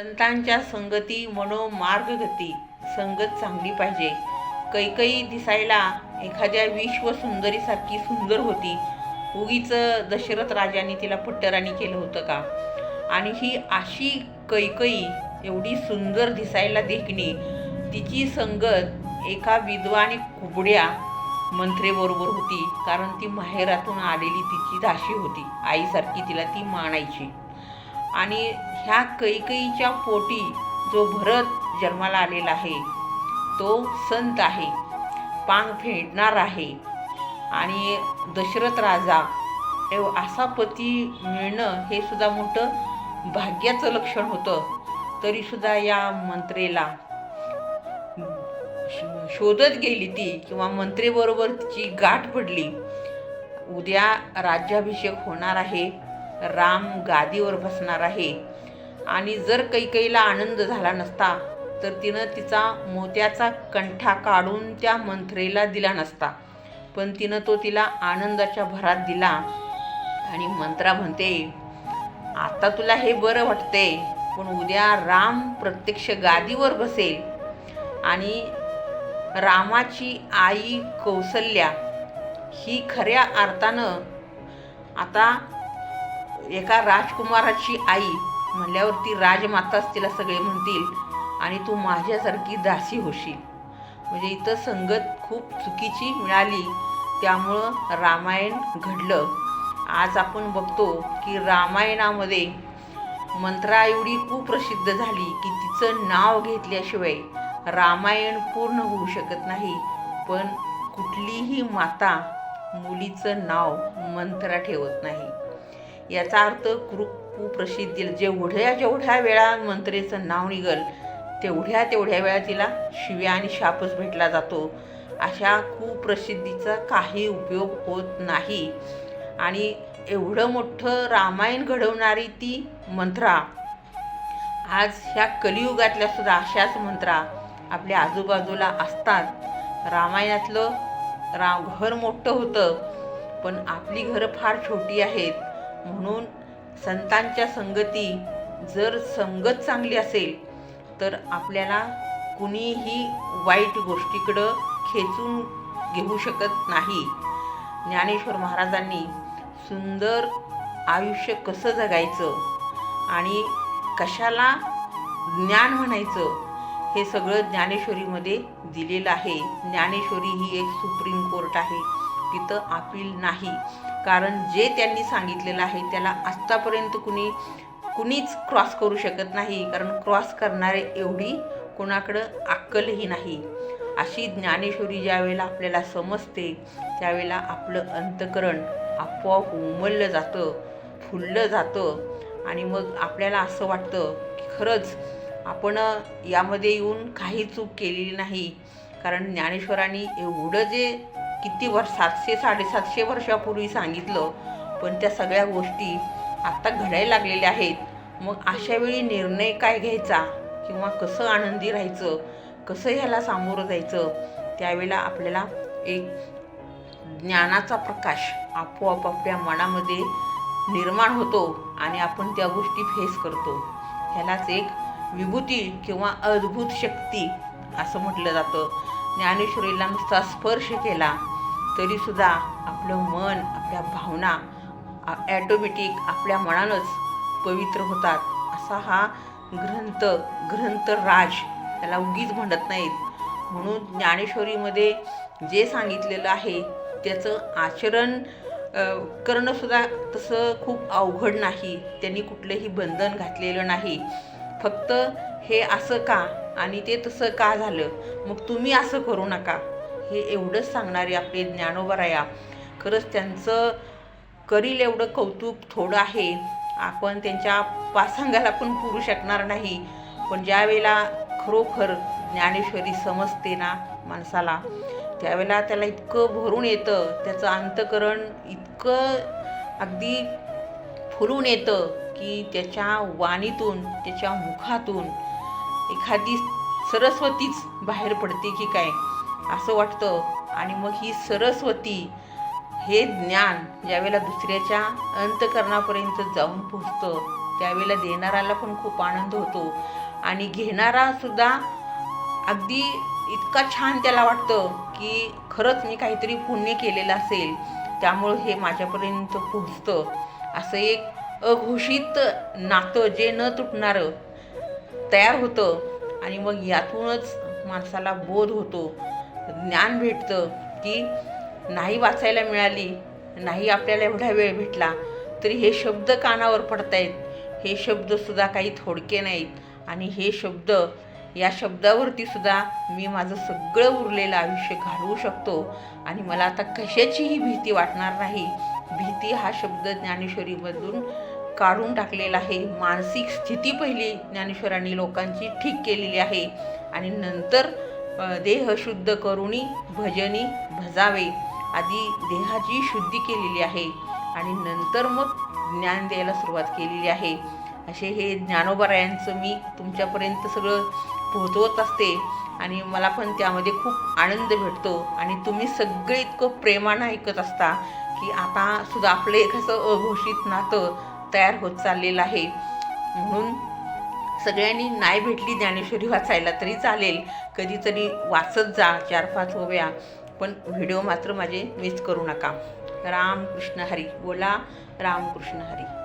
संतांच्या संगती मनोमार्ग गती संगत चांगली पाहिजे. कैकई दिसायला एखाद्या विश्व सुंदरीसारखी सुंदर होती. उगीच दशरथ राजाने तिला पट्टराणी केलं होतं का? आणि ही अशी कैकई एवढी सुंदर दिसायला देखणी तिची संगत एका विद्वानी कुबड्या मंत्रेबरोबर होती. कारण ती माहेरातून आलेली तिची दाशी होती. आईसारखी तिला ती मानायची. आणि ह्या कैकईच्या पोटी जो भरत जन्माला आलेला आहे तो संत आहे पांग फेडणार आहे. आणि दशरथ राजा एव असा पती मिळणं हे सुद्धा मोठं भाग्याचं लक्षण होतं. तरीसुद्धा या मंत्रेला श- शोधत गेली ती किंवा मंत्रेबरोबर तिची गाठ पडली. उद्या राज्याभिषेक होणार आहे. राम गादीवर बसणार आहे. आणि जर कैकईला आनंद झाला नसता तर तिनं तिचा मोत्याचा कंठा काढून त्या मंत्रेला दिला नसता. पण तिनं तो तिला आनंदाच्या भरात दिला आणि मंत्रा म्हणते आता तुला हे बरं वाटते पण उद्या राम प्रत्यक्ष गादीवर बसेल आणि रामाची आई कौसल्या ही खऱ्या अर्थानं आता एका राजकुमाराची आई म्हणल्यावर ती राजमाताच तिला सगळे म्हणतील आणि तू माझ्यासारखी दासी होशील. म्हणजे इथं संगत खूप चुकीची मिळाली. त्यामुळं रामायण घडलं. आज आपण बघतो की रामायणामध्ये मंत्रा एवढी कुप्रसिद्ध झाली की तिचं नाव घेतल्याशिवाय रामायण पूर्ण होऊ शकत नाही. पण कुठलीही माता मुलीचं नाव मंत्रा ठेवत नाही. याचा अर्थ कृ कुप्रसिद्धी जेवढ्या जेवढ्या वेळा मंत्रेचं नाव निघल तेवढ्या तेवढ्या वेळा तिला शिव्या आणि शापच भेटला जातो. अशा कुप्रसिद्धीचा काही उपयोग होत नाही. आणि एवढं मोठं रामायण घडवणारी ती मंत्रा आज ह्या कलियुगातल्या सुद्धा अशाच मंत्रा आपल्या आजूबाजूला असतात. रामायणातलं रा घर मोठं होतं पण आपली घरं फार छोटी आहेत. म्हणून संतांच्या संगती जर संगत चांगली असेल तर आपल्याला कुणीही वाईट गोष्टीकडं खेचून घेऊ शकत नाही. ज्ञानेश्वर महाराजांनी सुंदर आयुष्य कसं जगायचं आणि कशाला ज्ञान म्हणायचं हे सगळं ज्ञानेश्वरीमध्ये दिलेलं आहे. ज्ञानेश्वरी ही एक सुप्रीम कोर्ट आहे. तिथं अपील नाही. कारण जे त्यांनी सांगितलेलं आहे त्याला आत्तापर्यंत कुणी कुणीच क्रॉस करू शकत नाही. कारण क्रॉस करणारे एवढी कोणाकडं अक्कलही नाही. अशी ज्ञानेश्वरी ज्यावेळेला आपल्याला समजते त्यावेळेला आपलं अंतकरण आपोआप उमललं जातं फुललं जातं. आणि मग आपल्याला असं वाटतं की खरंच आपण यामध्ये येऊन काही चूक केलेली नाही. कारण ज्ञानेश्वरांनी एवढं जे किती वर्ष सातशे साडेसातशे वर्षापूर्वी सांगितलं पण त्या सगळ्या गोष्टी आत्ता घडायला लागलेल्या आहेत. मग अशा वेळी निर्णय काय घ्यायचा? किंवा कसं आनंदी राहायचं? कसं ह्याला सामोरं जायचं? त्यावेळेला आपल्याला एक ज्ञानाचा प्रकाश आपोआप आपल्या मनामध्ये निर्माण होतो आणि आपण त्या गोष्टी फेस करतो. ह्यालाच एक विभूती किंवा अद्भुत शक्ती असं म्हटलं जातं. ज्ञानेश्वरीला नुसता स्पर्श केला तरीसुद्धा आपलं मन आपल्या भावना ॲटोमॅटिक आपल्या मनानंच पवित्र होतात. असा हा ग्रंथ ग्रंथराज त्याला उगीच म्हणत नाहीत. म्हणून ज्ञानेश्वरीमध्ये जे सांगितलेलं आहे त्याचं आचरण करणंसुद्धा तसं खूप अवघड नाही. त्यांनी कुठलंही बंधन घातलेलं नाही. फक्त हे असं का आणि ते तसं का झालं? मग तुम्ही असं करू नका. हे एवढंच सांगणारे आपले ज्ञानोबराया. खरंच त्यांचं करील एवढं कौतुक थोडं आहे. आपण त्यांच्या पासांगाला पण पुरू शकणार नाही. पण ज्या वेळेला खरोखर ज्ञानेश्वरी समजते ना माणसाला त्यावेळेला त्याला इतकं भरून येतं. त्याचं अंतकरण इतकं अगदी फुलून येतं. की त्याच्या वाणीतून त्याच्या मुखातून एखादी सरस्वतीच बाहेर पडते की काय असं वाटतं. आणि मग ही सरस्वती हे ज्ञान ज्यावेळेला दुसऱ्याच्या अंतकरणापर्यंत जाऊन पोचतं त्यावेळेला देणाऱ्याला पण खूप आनंद होतो. आणि घेणारासुद्धा अगदी इतका छान त्याला वाटतं की खरंच मी काहीतरी पुण्य केलेलं असेल त्यामुळं हे माझ्यापर्यंत पोचतं असं एक अघोषित नातं जे न तुटणारं तयार होतं आणि मग यातूनच माणसाला बोध होतो ज्ञान भेटतं की नाही वाचायला मिळाली नाही आपल्याला एवढा वेळ भेटला तरी हे शब्द कानावर पडतायत. हे शब्दसुद्धा काही थोडके नाहीत आणि हे शब्द या शब्दावरतीसुद्धा मी माझं सगळं उरलेलं आयुष्य घालवू शकतो आणि मला आता कशाचीही भीती वाटणार नाही. भीती हा शब्द ज्ञानेश्वरीमधून काढून टाकलेला आहे. मानसिक स्थिती पहिली ज्ञानेश्वरांनी लोकांची ठीक केलेली आहे. आणि नंतर देह शुद्ध करुणी भजनी भजावे आधी देहाची शुद्धी केलेली आहे. आणि नंतर मग ज्ञान द्यायला सुरुवात केलेली आहे. असे हे ज्ञानोबरायांचं मी तुमच्यापर्यंत सगळं पोहोचवत असते. आणि मला पण त्यामध्ये खूप आनंद भेटतो. आणि तुम्ही सगळे इतकं प्रेमानं ऐकत असता की आता सुद्धा आपलं एक असं अघोषित नातं तयार होत चाललेला आहे. म्हणून सगळ्यांनी नाही भेटली ज्ञानेश्वरी वाचायला तरी चालेल. कधीतरी वाचत जा चार पाच होव्या पण व्हिडिओ मात्र माझे मिस करू नका. रामकृष्ण हरी. बोला रामकृष्ण हरी.